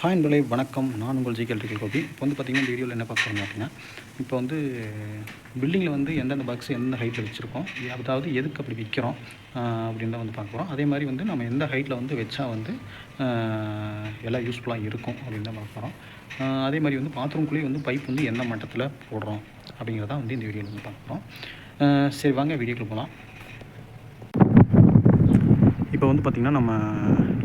Hi அன்பர்களே வணக்கம். நான் உங்கள் ஜி கேள்வி கோபி. இப்போ வந்து பார்த்திங்கன்னா இந்த வீடியோவில் என்ன பார்க்க போகிறோம் அப்படின்னா இப்போ வந்து பில்டிங்கில் வந்து எந்தெந்த பாக்ஸ் எந்தெந்த ஹைட்டில் வச்சுருக்கோம் அதாவது எதுக்கு அப்படி விற்கிறோம் அப்படின்னு தான் வந்து பார்க்க போகிறோம் அதே மாதிரி வந்து நம்ம எந்த ஹைட்டில் வந்து வச்சா வந்து எல்லாம் யூஸ்ஃபுல்லாக இருக்கும் அப்படின்னு தான் பார்க்க போகிறோம் அதே மாதிரி வந்து பாத்ரூம்குள்ளேயே வந்து பைப் வந்து எந்த மட்டத்தில் போடுறோம் அப்படிங்கிறதான் வந்து இந்த வீடியோவில் வந்து பார்க்க போகிறோம் சரி வாங்க வீடியோக்குள்ளே போகலாம் இப்போ வந்து பார்த்திங்கன்னா நம்ம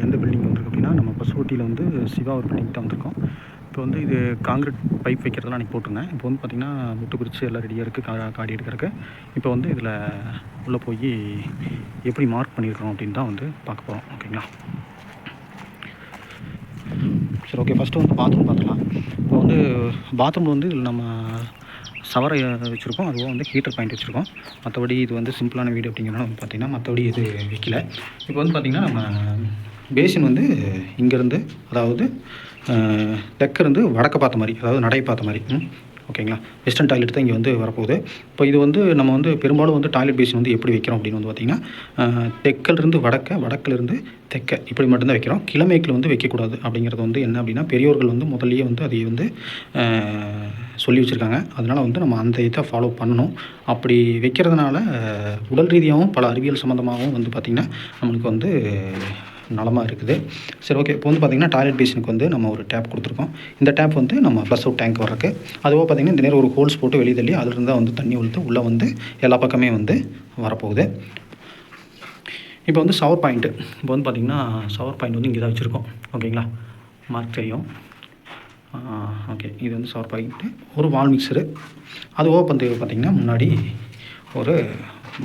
எந்த பில்டிங் வந்திருக்கு நம்ம பசுவட்டியில் வந்து சிவா ஒரு பில்டிங் தான் வந்திருக்கோம். இப்போ வந்து இது காங்கிரீட் பைப் வைக்கிறதெல்லாம் அன்றைக்கி போட்டிருந்தேன். இப்போ வந்து பார்த்திங்கன்னா முட்டு குறித்து எல்லாம் ரெடியாக இருக்குது கா காடி எடுக்கிறதுக்கு. இப்போ வந்து இதில் உள்ளே போய் எப்படி மார்க் பண்ணியிருக்கிறோம் அப்படின்னு தான் வந்து பார்க்க போகிறோம் ஓகேங்களா சரி ஓகே ஃபஸ்ட்டு வந்து பாத்ரூம் பார்த்துக்கலாம். இப்போ வந்து பாத்ரூம் வந்து இதில் நம்ம சவரை வச்சுருக்கோம். அதுவும் வந்து ஹீட்டர் பாயிண்ட் வச்சுருக்கோம். மற்றபடி இது வந்து சிம்பிளான வீடு அப்படிங்கிறனால வந்து பார்த்திங்கன்னா மற்றபடி இது வைக்கல. இப்போ வந்து பார்த்திங்கன்னா நம்ம பேசின் வந்து இங்கேருந்து அதாவது தெற்கிருந்து வடக்க பார்த்த மாதிரி அதாவது நடை பார்த்த மாதிரி. ஓகேங்களா? வெஸ்டர்ன் டாய்லெட் தான் இங்கே வந்து வரப்போகுது. இப்போ இது வந்து நம்ம வந்து பெரும்பாலும் வந்து டாய்லெட் பேசின் வந்து எப்படி வைக்கிறோம் அப்படின்னு வந்து பார்த்திங்கன்னா தெற்கிலிருந்து வடக்க வடக்கிலிருந்து தெற்க இப்படி மட்டும்தான் வைக்கிறோம். கிழமைக்கில் வந்து வைக்கக்கூடாது அப்படிங்கிறது வந்து என்ன அப்படின்னா பெரியோர்கள் வந்து முதல்லையே வந்து அதை வந்து சொல்லி வச்சுருக்காங்க. அதனால் வந்து நம்ம அந்த இதை ஃபாலோ பண்ணணும். அப்படி வைக்கிறதுனால உடல் ரீதியாகவும் பல அறிவியல் சம்மந்தமாகவும் வந்து பார்த்திங்கன்னா நம்மளுக்கு வந்து நலமாக இருக்குது. சரி ஓகே இப்போ வந்து பார்த்திங்கன்னா டாய்லெட் பேசினுக்கு வந்து நம்ம ஒரு டேப் கொடுத்துருக்கோம். இந்த டேப் வந்து நம்ம ப்ளஸ் அவுட் டேங்க் வர்றதுக்கு. அதுவாக பார்த்திங்கன்னா இந்த நேரம் ஒரு ஹோல்ஸ் போட்டு வெளியே தள்ளி அதுலேருந்து தான் வந்து தண்ணி உழுத்து உள்ளே வந்து எல்லா பக்கமே வந்து வரப்போகுது. இப்போ வந்து சவர் பாயிண்ட்டு இப்போ வந்து பார்த்திங்கன்னா சவர் பாயிண்ட் வந்து இங்கே தான் வச்சுருக்கோம் ஓகேங்களா மார்க் தெரியும் ஓகே இது வந்து சவர் பாயிண்ட்டு ஒரு வால் மிக்சரு அது ஓப்பன் தேவை பார்த்திங்கன்னா முன்னாடி ஒரு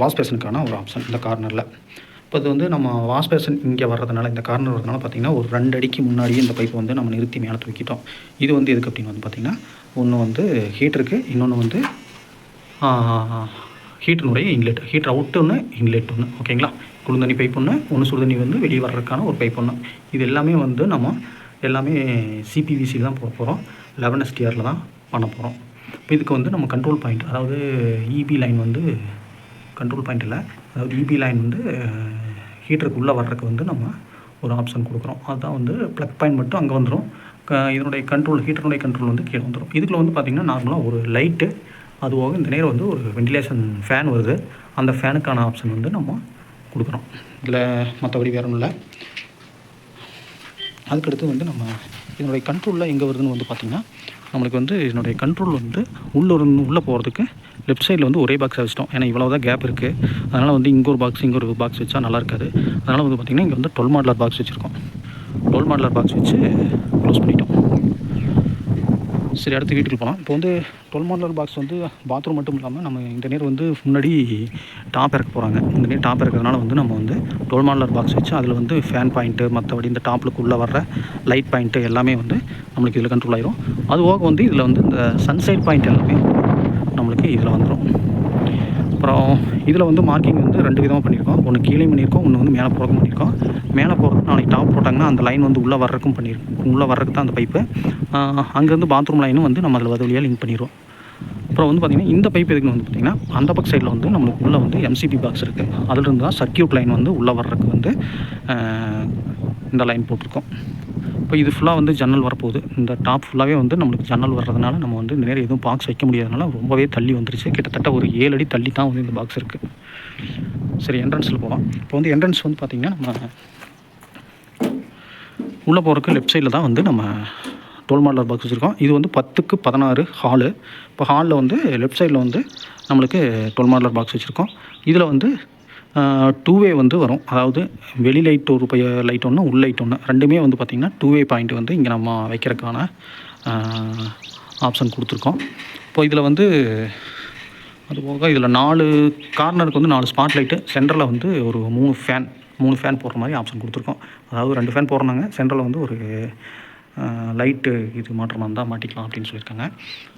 வாஷ் பேஷனுக்கான ஒரு ஆப்ஷன் இந்த கார்னரில் இப்போ இது வந்து நம்ம வாஷ் பேஷன் இங்கே வர்றதுனால இந்த கார்னர் வரதுனால பார்த்திங்கன்னா ஒரு ரெண்டு அடிக்கு முன்னாடியே இந்த பைப்பை வந்து நம்ம நிறுத்தி மேலே தூக்கிட்டோம். இது வந்து எதுக்கு அப்படின்னு வந்து பார்த்திங்கன்னா ஒன்று வந்து ஹீட்டருக்கு இன்னொன்று வந்து ஹீட்டருடைய இன்லெட் ஹீட்டர் அவுட் ஒன்று இன்லெட் ஒன்று ஓகேங்களா குளிர்தண்ணி பைப் ஒன்று ஒன்று சுடுதண்ணி வந்து வெளியே வர்றதுக்கான ஒரு பைப் ஒன்று இது எல்லாமே வந்து நம்ம எல்லாமே சிபிவிசி தான் போட போகிறோம் லெவன் எஸ்டிஆரில் தான் பண்ண போகிறோம் இப்போ இதுக்கு வந்து நம்ம கண்ட்ரோல் பாயிண்ட் அதாவது இபி லைன் வந்து கண்ட்ரோல் பாயிண்ட் இல்லை. அதாவது இபி லைன் வந்து ஹீட்டருக்கு உள்ளே வர்றதுக்கு வந்து நம்ம ஒரு ஆப்ஷன் கொடுக்குறோம். அதுதான் வந்து ப்ளக் பாயிண்ட் மட்டும் அங்கே வந்துடும் க இதனுடைய கண்ட்ரோல் ஹீட்டருடைய கண்ட்ரோல் வந்து கீழே வந்துடும் இதுக்குள்ள வந்து பார்த்திங்கன்னா நார்மலாக ஒரு லைட்டு அது போக இந்த நேரம் வந்து ஒரு வெண்டிலேஷன் ஃபேன் வருது. அந்த ஃபேனுக்கான ஆப்ஷன் வந்து நம்ம கொடுக்குறோம். இதில் மற்றபடி வேறு ஒன்றும் இல்லை அதுக்கடுத்து வந்து நம்ம இதனுடைய கண்ட்ரோலில் எங்கே வருதுன்னு வந்து பார்த்திங்கன்னா நம்மளுக்கு வந்து இதனுடைய கண்ட்ரோல் வந்து உள்ளே இருந்து உள்ளே போகிறதுக்கு லெஃப்ட் சைடில் வந்து ஒரே பாக்ஸ் வச்சிட்டோம். ஏன்னா இவ்வளோ தான் கேப் இருக்குது அதனால் வந்து இங்கே ஒரு பாக்ஸ் இங்கே ஒரு பாக்ஸ் வச்சா நல்லா இருக்காது. அதனால் வந்து பார்த்திங்கன்னா இங்கே வந்து டுவெல் மாடலர் பாக்ஸ் வச்சுருக்கோம். டுவெல் மாடலர் பாக்ஸ் வச்சு க்ளோஸ் பண்ணிட்டோம். சரி அடுத்து வீட்டுக்கு போகலாம் இப்போ வந்து டுவெல் மாடலர் பாக்ஸ் வந்து பாத்ரூம் மட்டும் இல்லாமல் நம்ம இந்த நேர் வந்து முன்னாடி டாப் இறக்க போகிறாங்க இந்த நேர் டாப் இறக்கிறதுனால வந்து நம்ம வந்து டுவெல் மாடலர் பாக்ஸ் வச்சு அதில் வந்து ஃபேன் பாயிண்ட்டு மற்றபடி இந்த டாப்புக்கு உள்ளே வர்ற லைட் பாயிண்ட்டு எல்லாமே வந்து நம்மளுக்கு இதில் கண்ட்ரோல் ஆயிரும். அது போக வந்து இதில் வந்து இந்த சன்சைட் பாயிண்ட் எல்லாமே நம்மளுக்கு இதில் வந்துடும் அப்புறம் இதில் வந்து மார்க்கிங் வந்து ரெண்டு விதமாக பண்ணியிருக்கோம். ஒன்று கீழே பண்ணியிருக்கோம் ஒன்று வந்து மேலே போகிறதும் பண்ணியிருக்கோம். மேலே போகிறது நாளைக்கு டாப் போட்டாங்கன்னா அந்த லைன் வந்து உள்ளே வர்றதுக்கும் பண்ணியிருக்கோம். உள்ளே வர்றதுக்கு தான் அந்த பைப்பு அங்கேருந்து பாத்ரூம் லைனும் வந்து நம்ம அதில் வதவியாக லிங்க் பண்ணிடுவோம் அப்புறம் வந்து பார்த்திங்கன்னா இந்த பைப் எதுக்குன்னு வந்து பார்த்திங்கன்னா அந்த பக்கம் சைடில் வந்து நம்மளுக்கு உள்ளே வந்து எம்சிபி பாக்ஸ் இருக்குது அதிலிருந்து தான் சர்க்கியூட் லைன் வந்து உள்ளே வர்றதுக்கு வந்து இந்த லைன் போட்டிருக்கோம். இப்போ இது ஃபுல்லாக வந்து ஜன்னல் வரப்போகுது. இந்த டாப் ஃபுல்லாகவே வந்து நம்மளுக்கு ஜன்னல் வர்றதுனால நம்ம வந்து நேரம் எதுவும் பாக்ஸ் வைக்க முடியாதனால ரொம்பவே தள்ளி வந்துருச்சு. கிட்டத்தட்ட ஒரு ஏழு அடி தள்ளி தான் வந்து இந்த பாக்ஸ் இருக்குது சரி என்ட்ரன்ஸில் போகலாம் இப்போ வந்து என்ட்ரன்ஸ் வந்து பார்த்திங்கன்னா நம்ம உள்ளே போகிறதுக்கு லெஃப்ட் சைடில் தான் வந்து நம்ம டோல் மாடலர் பாக்ஸ் வச்சுருக்கோம். இது வந்து பத்துக்கு பதினாறு ஹாலு இப்போ ஹாலில் வந்து லெஃப்ட் சைடில் வந்து நம்மளுக்கு டோல் மாடலர் பாக்ஸ் வச்சுருக்கோம். இதில் வந்து டூ வே வந்து வரும். அதாவது வெளி லைட் ஒரு பைய லைட் ஒன்று உள் லைட் ஒன்று ரெண்டுமே வந்து பார்த்திங்கன்னா டூ வே பாயிண்ட் வந்து இங்கே நம்ம வைக்கிறதுக்கான ஆப்ஷன் கொடுத்துருக்கோம். இப்போ இதில் வந்து அதுபோக இதில் நாலு கார்னருக்கு வந்து நாலு ஸ்பாட் லைட்டு சென்டரில் வந்து ஒரு மூணு ஃபேன் மூணு ஃபேன் போடுற மாதிரி ஆப்ஷன் கொடுத்துருக்கோம். அதாவது ரெண்டு ஃபேன் போடுறாங்க சென்டரில் வந்து ஒரு லைட்டு இது மாற்றமாக இருந்தால் தான் மாட்டிக்கலாம் அப்படின்னு சொல்லியிருக்காங்க.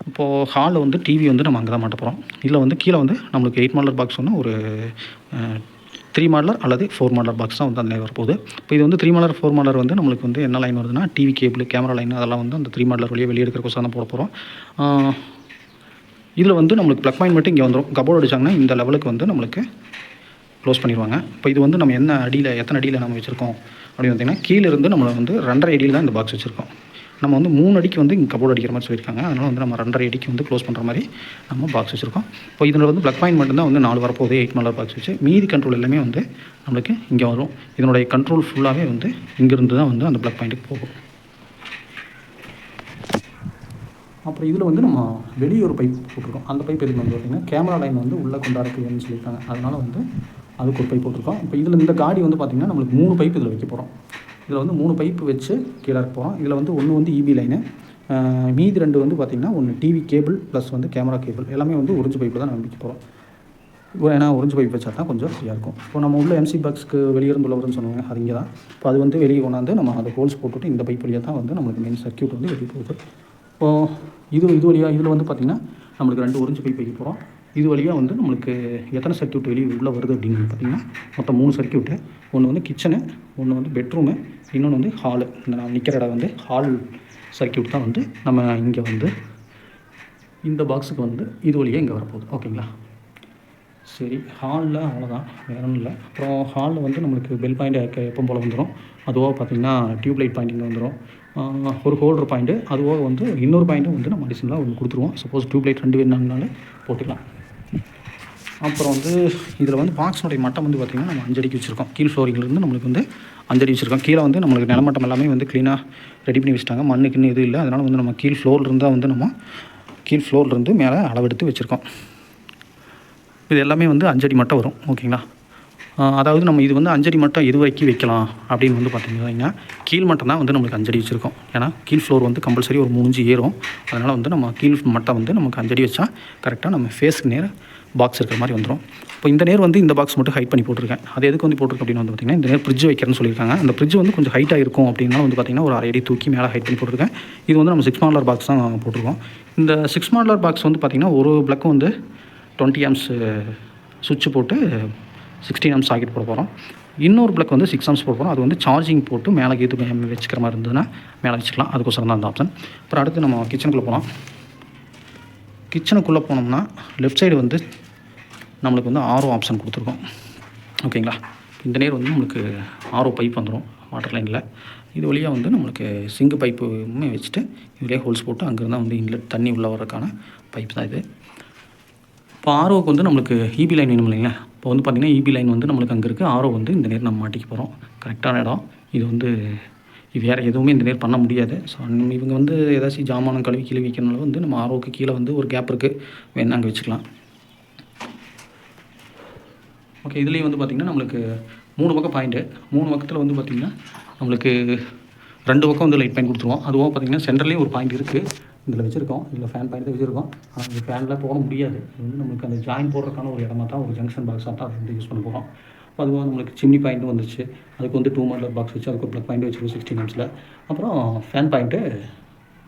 இப்போது ஹாலில் வந்து டிவி வந்து நம்ம அங்கே தான் மாட்ட போகிறோம் இதில் வந்து கீழே வந்து நம்மளுக்கு எயிட் மாடலர் பாக்ஸ் ஒன்று ஒரு த்ரீ மாடலர் அல்லது ஃபோர் மாடலர் பாக்ஸ் தான் வந்து அந்த வரப்போகுது. இப்போ இது வந்து த்ரீ மாடலர் ஃபோர் மாடலர் வந்து நம்மளுக்கு வந்து என்ன லைன் வருதுன்னா டிவி கேபிள் கேமரா லைன் அதெல்லாம் வந்து அந்த த்ரீ மாடலர் வழியாக வெளியே எடுக்கிற கொசம் தான் போட போகிறோம் இதில் வந்து நம்மளுக்கு ப்ளக் பாயிண்ட் மட்டும் இங்கே வந்துடும் கபோர்டு அடிச்சாங்கன்னா இந்த லெவலுக்கு வந்து நம்மளுக்கு க்ளோஸ் பண்ணிடுவாங்க இப்போ இது வந்து நம்ம என்ன அடியில் எத்தனை அடியில் நம்ம வச்சுருக்கோம்? அப்படின்னு பார்த்தீங்கன்னா கீழே இருந்து நம்மளை வந்து ரெண்டரை அடியில் தான் இந்த பாக்ஸ் வச்சுருக்கோம். நம்ம வந்து மூணு அடிக்கு வந்து இங்கே கபோர்டு அடிக்கிற மாதிரி சொல்லியிருக்காங்க. அதனால் வந்து நம்ம ரெண்டரை அடிக்கு வந்து க்ளோஸ் பண்ணுற மாதிரி நம்ம பாக்ஸ் வச்சுருக்கோம். இப்போ இதில் வந்து ப்ளக் பாயிண்ட் மட்டும்தான் வந்து நாலு வரப்போகுது எயிட் மலர் பாக்ஸ் வச்சு. மீதி கண்ட்ரோல் எல்லாமே வந்து நம்மளுக்கு இங்கே வரும். இதனுடைய கண்ட்ரோல் ஃபுல்லாகவே வந்து இங்கேருந்து தான் வந்து அந்த ப்ளக் பாயிண்ட்டுக்கு போகும். அப்புறம் இதில் வந்து நம்ம வெளியே ஒரு பைப் போட்டிருக்கோம். அந்த பைப் எதுக்கு வந்து பார்த்திங்கன்னா கேமரா லைன் வந்து உள்ளே கொண்டாடுறதுன்னு சொல்லியிருக்காங்க. அதனால் வந்து அதுக்கு ஒரு பைப் போட்டிருக்கோம். இப்போ இதில் இந்த காடி வந்து பார்த்திங்கன்னா நம்மளுக்கு மூணு பைப் இதில் வைக்க போகிறோம் இதில் வந்து மூணு பைப்பு வச்சு கீழே இருக்க போகிறோம் இதில் வந்து ஒன்று வந்து இபி லைனு மீதி ரெண்டு வந்து பார்த்திங்கன்னா ஒன்று டிவி கேபிள் ப்ளஸ் வந்து கேமரா கேபிள் எல்லாமே வந்து ஒரிஞ்சு பைப்பில் தான் நம்ம வைக்க போகிறோம் ஏன்னா ஒரிஞ்சு பைப் வச்சா தான் கொஞ்சம் ஃப்ரீயாக இருக்கும். இப்போ நம்ம உள்ள எம்சி பாக்ஸ்க்கு வெளியே இருந்து உள்ளவர்னு சொன்னாங்க அது இங்கே தான் இப்போ அது வந்து வெளியே கொண்டாந்து நம்ம அந்த ஹோல்ஸ் போட்டுவிட்டு இந்த பைப் வழியாக தான் வந்து நம்மளுக்கு மெயின் சர்க்யூட் வந்து வெளியே போகுது. இப்போது இது இது வழியாக இதில் வந்து பார்த்திங்கன்னா நம்மளுக்கு ரெண்டு ஒரிஞ்சு பைப் வைக்க போகிறோம் இது வழியாக வந்து நம்மளுக்கு எத்தனை சர்க்கியூட் வெளியே உள்ளே வருது அப்படின்னு பார்த்தீங்கன்னா மொத்தம் மூணு சர்க்யூட்டு ஒன்று வந்து கிச்சனு ஒன்று வந்து பெட்ரூமு இன்னொன்று வந்து ஹாலு இந்த நான் நிற்கிற இடம் வந்து ஹால் சர்க்யூட் தான் வந்து நம்ம இங்கே வந்து இந்த பாக்ஸுக்கு வந்து இது வழியாக இங்கே வரப்போகுது. ஓகேங்களா சரி ஹாலில் அவ்வளோதான் வேற ஒன்றும் இல்லை. அப்புறம் ஹாலில் வந்து நம்மளுக்கு பெல் பாயிண்ட் எப்போ போல் வந்துடும் அதுவாக பார்த்திங்கன்னா டியூப்லைட் பாயிண்டிங் வந்துடும் ஒரு ஹோல்டர் பாயிண்ட்டு அதுவாக வந்து இன்னொரு பாயிண்ட்டும் வந்து நம்ம அடிஷனலாக ஒன்று கொடுத்துருவோம். சப்போஸ் டியூப்லைட் ரெண்டு வேணுனாலும் போட்டுக்கலாம். அப்புறம் வந்து இதில் வந்து பாக்ஸினுடைய மட்டம் வந்து பார்த்திங்கன்னா நம்ம அஞ்சடிக்கு வச்சுருக்கோம். கீழ் ஃப்ளோரிங்லேருந்து நம்மளுக்கு வந்து அஞ்சடி வச்சுருக்கோம். கீழே வந்து நம்மளுக்கு நிலமட்டம் எல்லாமே வந்து க்ளீனாக ரெடி பண்ணி வச்சுட்டாங்க. மண்ணுக்குன்னு இது இல்லை. அதனால் வந்து நம்ம கீழ் ஃப்ளோர்லேருந்து தான் வந்து நம்ம கீழ் ஃப்ளோர்லேருந்து மேலே அளவெடுத்து வச்சுருக்கோம். இது எல்லாமே வந்து அஞ்சடி மட்டம் வரும். ஓகேங்களா? அதாவது நம்ம இது வந்து அஞ்சடி மட்டம் இது வரைக்கும் வைக்கலாம் அப்படின்னு வந்து பார்த்திங்கன்னா கீழ் மட்டம் தான் வந்து நம்மளுக்கு அஞ்சடி வச்சுருக்கோம். ஏன்னா கீழ் ஃப்ளோர் வந்து கம்பல்சரி ஒரு மூணு ஏறும். அதனால் வந்து நம்ம கீழ் மட்டம் வந்து நமக்கு அஞ்சடி வச்சா கரெக்டாக நம்ம ஃபேஸுக்கு நேர பாக்ஸ் இருக்கிற மாதிரி வந்துடும் இப்போ இந்த நேர் வந்து இந்த பாக்ஸ் மட்டும் ஹைட் பண்ணி போட்டிருக்கேன். அது எதுக்கு வந்து போட்டிருக்கேன் அப்படின்னு வந்து பார்த்திங்கன்னா இந்த நேர் ஃப்ரிட்ஜ் வைக்கிறேன்னு சொல்லியிருக்காங்க. அந்த ஃப்ரிட்ஜ் வந்து கொஞ்சம் ஹைட்டாக இருக்கும் அப்படின்னா வந்து பார்த்திங்கன்னா ஒரு அரை அடி தூக்கி மேலே ஹைட் பண்ணி போட்டிருக்கேன். இது வந்து நம்ம சிக்ஸ் மாடலர் பாக்ஸ் தான் போட்டிருக்கோம். இந்த சிக்ஸ் மாடலர் பாக்ஸ் வந்து பார்த்திங்கன்னா ஒரு பிளக்கு வந்து டுவெண்ட்டி ஆம்ஸ் சுவிட்ச் போட்டு சிக்ஸ்டீன் ஆம்ஸ் சாக்கெட் போட போகிறோம் இன்னொரு பிளக் வந்து சிக்ஸ் ஆம்ஸ் போட போகிறோம் அது வந்து சார்ஜிங் போட்டு மேலே கீது வச்சுக்கிற மாதிரி இருந்ததுன்னா மேலே வச்சுக்கலாம். அதுக்கோசரம் தான் அந்த ஆப்ஷன் அப்புறம் அடுத்து நம்ம கிச்சனுக்குள்ளே போகலாம் கிச்சனுக்குள்ளே போனோம்னா லெஃப்ட் சைடு வந்து நம்மளுக்கு வந்து ஆரோ ஆப்ஷன் கொடுத்துருக்கோம். ஓகேங்களா இந்த நேர் வந்து நம்மளுக்கு ஆரோ பைப் வந்துடும் வாட்டர் லைனில் இது வழியாக வந்து நம்மளுக்கு சிங்கு பைப்புமே வச்சுட்டு இதுலேயே ஹோல்ஸ் போட்டு அங்கேருந்தா வந்து இன்லெட் தண்ணி உள்ளே வரதுக்கான பைப் தான் இது. இப்போ ஆர்ஓக்கு வந்து நம்மளுக்கு இபி லைன் வேணும் இல்லைங்களா? இப்போ வந்து பார்த்திங்கன்னா இபி லைன் வந்து நம்மளுக்கு அங்கே இருக்குது ஆர்ஓ வந்து இந்த நேரம் நம்ம மாட்டிக்க போகிறோம் கரெக்டான இடம். இது வந்து வேறு எதுவுமே இந்த நேர் பண்ண முடியாது. ஸோ நம்ம இவங்க வந்து ஏதாச்சும் ஜாமானம் கழுவி கீழே வைக்கிறனால வந்து நம்ம ஆரோக்கு கீழே வந்து ஒரு கேப் இருக்குது வேணா அங்கே வச்சுக்கலாம். ஓகே இதுலேயும் வந்து பார்த்திங்கன்னா நம்மளுக்கு மூணு பக்கம் பாயிண்ட்டு மூணு பக்கத்தில் வந்து பார்த்திங்கன்னா நம்மளுக்கு ரெண்டு பக்கம் வந்து லைட் பாயிண்ட் கொடுத்துருவோம். அதுவும் பார்த்திங்கன்னா சென்டர்லேயும் ஒரு பாயிண்ட் இருக்குது இதில் வச்சுருக்கோம். இதில் ஃபேன் பாயிண்ட் வச்சுருக்கோம். ஆனால் இந்த ஃபேனில் போட முடியாது. இது வந்து நம்மளுக்கு அந்த ஜாயின் போடுறதுக்கான ஒரு இடமா தான் ஒரு ஜங்ஷன் பாக்ஸாக தான் வந்து யூஸ் பண்ண போகிறோம் அதுவாக நம்மளுக்கு சிம்னி பாயிண்ட்டும் வந்துச்சு. அதுக்கு வந்து டூ மாடலர் பாக்ஸ் வச்சு அதுக்கு ஒரு ப்ளக் பாயிண்ட் வச்சுருக்கோம் சிக்ஸ்டீன் இன்ச்சில் அப்புறம் ஃபேன் பாயிண்ட்டு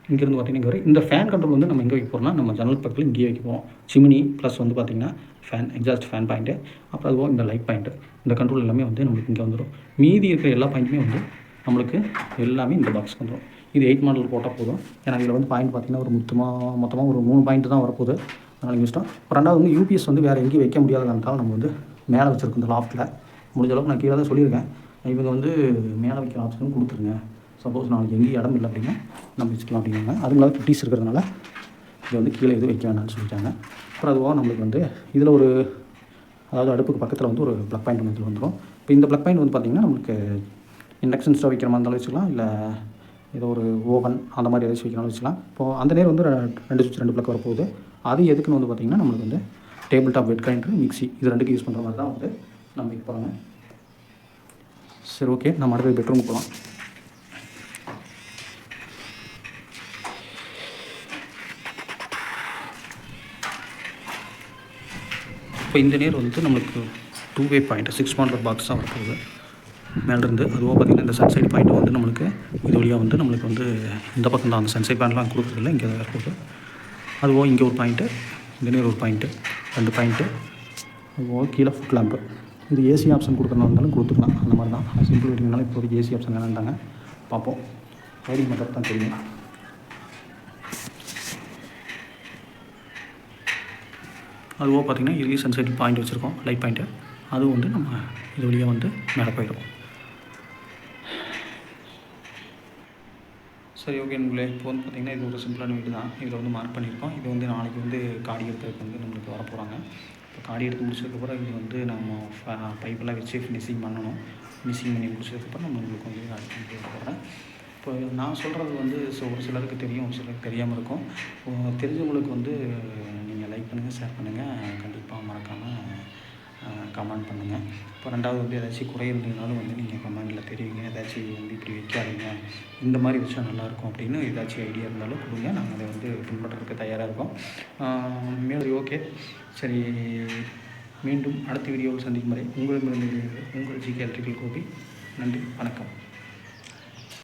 இங்கேருந்து பார்த்தீங்கன்னா இங்கே இந்த ஃபேன் கண்ட்ரோல் வந்து நம்ம எங்கே வைக்க போகிறோம்னா நம்ம ஜன்னல் பக்கத்தில் இங்கேயே வைக்க போகிறோம் சிமினி ப்ளஸ் வந்து பார்த்திங்கன்னா ஃபேன் எக்ஸாஸ்ட் ஃபேன் பாயிண்ட்டு அப்புறம் அதுவும் இந்த லைட் பாயிண்ட்டு இந்த கண்ட்ரோல் எல்லாமே வந்து நம்மளுக்கு இங்கே வந்துடும் மீதி இருக்கிற எல்லா பாயிண்ட்டுமே வந்து நம்மளுக்கு எல்லாமே இந்த பாக்ஸ் வந்துடும் இது எயிட் மாடல் போட்டால் போதும். ஏன்னா இதில் வந்து பாயிண்ட் பார்த்திங்கன்னா ஒரு மொத்தமாக மொத்தமாக ஒரு மூணு பாயிண்ட் தான் வரப்போகுது. அதனால் இங்கே இஷ்டம் ரெண்டாவது வந்து யூபிஎஸ் வந்து வேறு எங்கேயும் வைக்க முடியாததுனால நம்ம வந்து மேலே வச்சுருக்கோம் இந்த லாஃப்ட்டில் முடிஞ்ச அளவுக்கு நான் கீழே தான் சொல்லியிருக்கேன். இவங்க வந்து மேலே வைக்கிற ஆப்ஷனும் கொடுத்துருங்க. சப்போஸ் நாளைக்கு எங்கேயும் இடம் இல்லை அப்படின்னா நம்ம வச்சுக்கலாம் அப்படிங்கிறாங்க அதுங்களால் குட்டீஸ் இருக்கிறதுனால இது வந்து கீழே எதுவும் வைக்க வேணாம்னு சொல்லிட்டாங்க. அப்புறம் அதுவாக நம்மளுக்கு வந்து இதில் ஒரு அதாவது அடுப்புக்கு பக்கத்தில் வந்து ஒரு ப்ளக் பாயிண்ட் ஒன்று இதில் வந்துடும் இப்போ இந்த ப்ளக் பாயிண்ட் வந்து பார்த்திங்கன்னா நம்மளுக்கு இண்டக்ஷன் ஸ்டவ் வைக்கிற மாதிரி இருந்தாலும் வச்சுக்கலாம். இல்லை ஏதோ ஒரு ஓவன் அந்த மாதிரி ஏதாச்சும் வைக்கணும்னு வச்சுக்கலாம். இப்போது அந்த நேரம் வந்து ரெ- ரெண்டு சுவிட்ச் ரெண்டு ப்ளக் வரப்போகுது. அது எதுக்குன்னு வந்து பார்த்திங்கன்னா நம்மளுக்கு வந்து table top wet grinder mixie இது ரெண்டுக்கு யூஸ் பண்ணுற மாதிரி தான் வந்து நம்ம வைக்க போகிறாங்க சரி ஓகே நம்ம அடுத்தது பெட்ரூம் போகலாம் இப்போ இந்த நேர் வந்து நம்மளுக்கு two way point six point box தான் வரப்போகுது. மேலேருந்து அதுவாக பார்த்திங்கன்னா இந்த சன்சைட் பாயிண்ட் வந்து நம்மளுக்கு இது வழியாக வந்து நம்மளுக்கு வந்து இந்த பக்கம் தான் அந்த சன்சைட் பாயிண்ட்லாம் கொடுக்குறதில்ல இங்கே தான் இருக்குது அதுவோ இங்கே ஒரு பாயிண்ட்டு இந்த நேர் ஒரு பாயிண்ட்டு ரெண்டு பாயிண்ட்டு அதுவோ கீழே ஃபுட் லேம்பு இது ஏசி ஆப்ஷன் கொடுக்குறதா கொடுத்துக்கலாம் அந்த மாதிரி தான். சிம்பிள் வெட்டிங்னால இப்போதைக்கு ஏசி ஆப்ஷன் வேணான்ட்டாங்க பார்ப்போம். ரைடிங் மெத்தட் தான் தெரியும். அதுவோ பார்த்திங்கன்னா இதுலேயும் சன்செட் பாயிண்ட் வச்சுருக்கோம். லைட் பாயிண்ட்டு அதுவும் வந்து நம்ம இது வழியாக வந்து மேலே போயிடும் சரி ஓகே நம்மளே இப்போ வந்து பார்த்திங்கன்னா இது ஒரு சிம்பிளான வீடு தான். இதில் வந்து மார்க் பண்ணியிருக்கோம். இது வந்து நாளைக்கு வந்து காடி எடுக்கிறதுக்கு வந்து நம்மளுக்கு வர போகிறாங்க இப்போ காடி எடுத்து முடிச்சதுக்கப்புறம் இது வந்து நம்ம பைப்பெல்லாம் வச்சு ஃபினிஷிங் பண்ணணும். ஃபினிஷிங் பண்ணி முடிச்சதுக்கப்புறம் நம்ம உங்களுக்கு வந்து காடி பண்ணி போகிறேன் இப்போ நான் சொல்கிறது வந்து ஸோ ஒரு சிலருக்கு தெரியும் ஒரு சிலருக்கு தெரியாமல் இருக்கும். தெரிஞ்சவங்களுக்கு வந்து நீங்கள் லைக் பண்ணுங்கள் ஷேர் பண்ணுங்கள் கண்டிப்பாக மறக்காமல் கமெண்ட் பண்ணுங்கள் இப்போ ரெண்டாவது வந்து ஏதாச்சும் குறை இருந்ததுனாலும் வந்து நீங்கள் கமெண்டில் தெரிவிங்க. ஏதாச்சும் வந்து இப்படி வைக்காதீங்க. இந்த மாதிரி வச்சா நல்லாயிருக்கும் அப்படின்னு ஏதாச்சும் ஐடியா இருந்தாலும் கொடுங்க. நாங்கள் அதை வந்து பின்பற்றுறதுக்கு தயாராக இருக்கோம். மேலும் ஓகே சரி மீண்டும் அடுத்த வீடியோவில் சந்திக்கும் வரை உங்களிடமிருந்து உங்கள் ஜிகே எலக்ட்ரிக்கல் கோபி. நன்றி வணக்கம்.